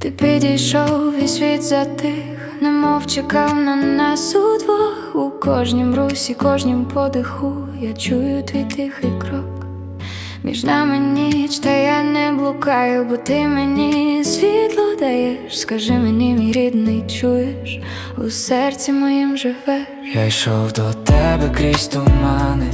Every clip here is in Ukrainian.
пішов і світ затих, немов чекав на нас удвох У кожнім русі, кожнім подиху я чую твій тихий крок. Між нами ніч, та я не блукаю, бо ти мені світло даєш. Скажи мені, мій рідний, чуєш, у серці моїм живеш. Я йшов до тебе крізь тумани,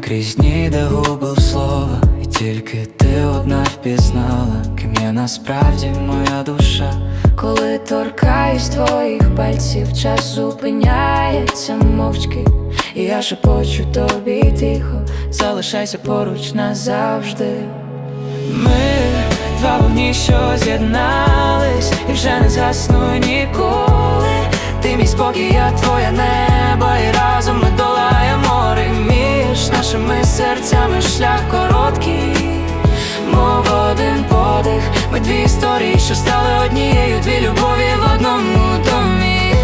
крізь дні, де губив слова, тільки ти одна впізнала, ким є насправді моя душа. Коли торкаюсь твоїх пальців, час зупиняється мовчки, і я шепочу тобі тихо, залишайся поруч назавжди. Ми два вогні, що з'єднались, і вже не згасну ніколи. Ти мій спокій, я твоє небо, і разом ми долаємо історії, що стали однією, дві любові в одному домі.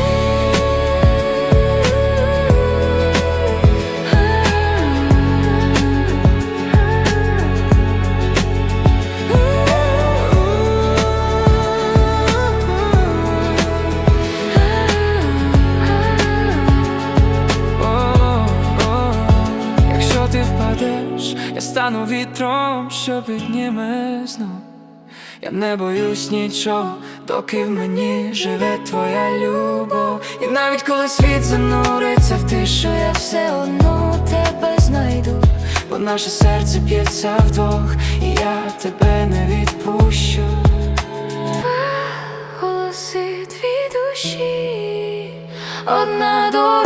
Якщо ти впадеш, я стану вітром, що підніме знов. Я не боюсь нічого, доки в мені живе твоя любов. І навіть коли світ зануриться в тишу, я все одно тебе знайду. Бо наше серце б'ється вдвох, і я тебе не відпущу. Голоси дві душі, одна дорога.